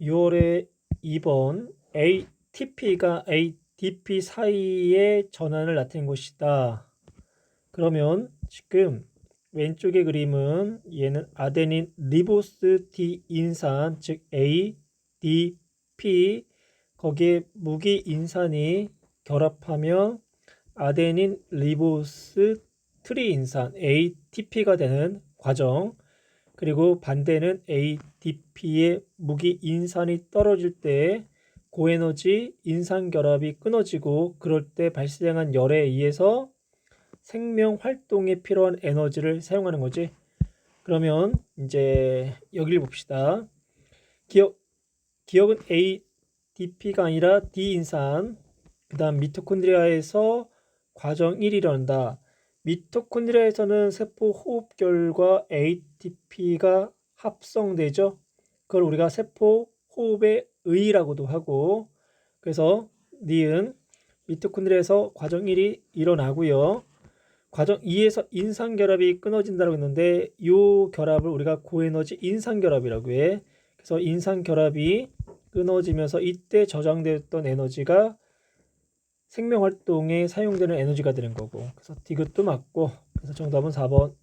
6월에 2번 ATP가 ADP 사이의 전환을 나타낸 것이다. 그러면 지금 왼쪽의 그림은 얘는 아데닌 리보스 디인산 즉 ADP 거기에 무기 인산이 결합하면 아데닌 리보스 트리 인산 ATP가 되는 과정 그리고 반대는 ADP의 무기 인산이 떨어질 때 고에너지 인산 결합이 끊어지고 그럴 때 발생한 열에 의해서 생명 활동에 필요한 에너지를 사용하는 거지. 그러면 이제 여기를 봅시다. 기억 기억은 ADP가 아니라 D인산 그다음 미토콘드리아에서 과정 1이 일어난다. 미토콘드리아에서는 세포 호흡결과 ATP가 합성되죠. 그걸 우리가 세포 호흡의 의라고도 하고 그래서 니은 미토콘드리아에서 과정 1이 일어나고요. 과정 2에서 인산 결합이 끊어진다고 했는데 이 결합을 우리가 고에너지 인산 결합이라고 해. 그래서 인산 결합이 끊어지면서 이때 저장되었던 에너지가 생명 활동에 사용되는 에너지가 되는 거고. 그래서 디귿도 맞고. 그래서 정답은 4번